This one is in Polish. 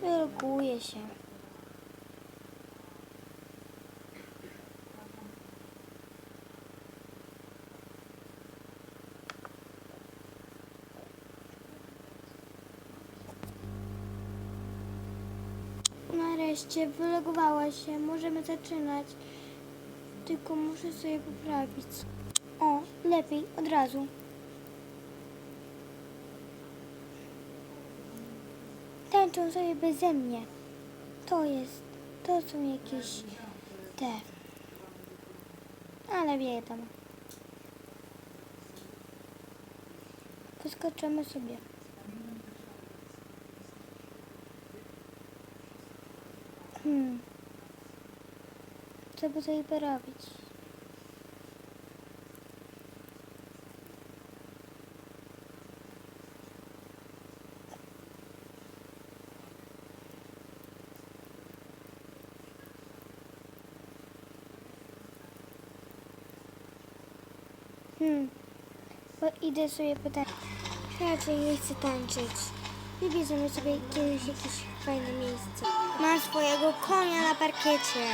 Blokuje się. Nareszcie wylogowała się. Możemy zaczynać. Tylko muszę sobie poprawić. O, lepiej, od razu. Tańczą sobie beze mnie. To jest, to są jakieś te. Ale wiadomo. Poskoczymy sobie. Hmm. Co by tutaj porobić? Hmm. Bo idę sobie potańczyć. Raczej nie chcę tańczyć. Wybierzemy sobie kiedyś jakieś fajne miejsce. Mam swojego konia na parkiecie.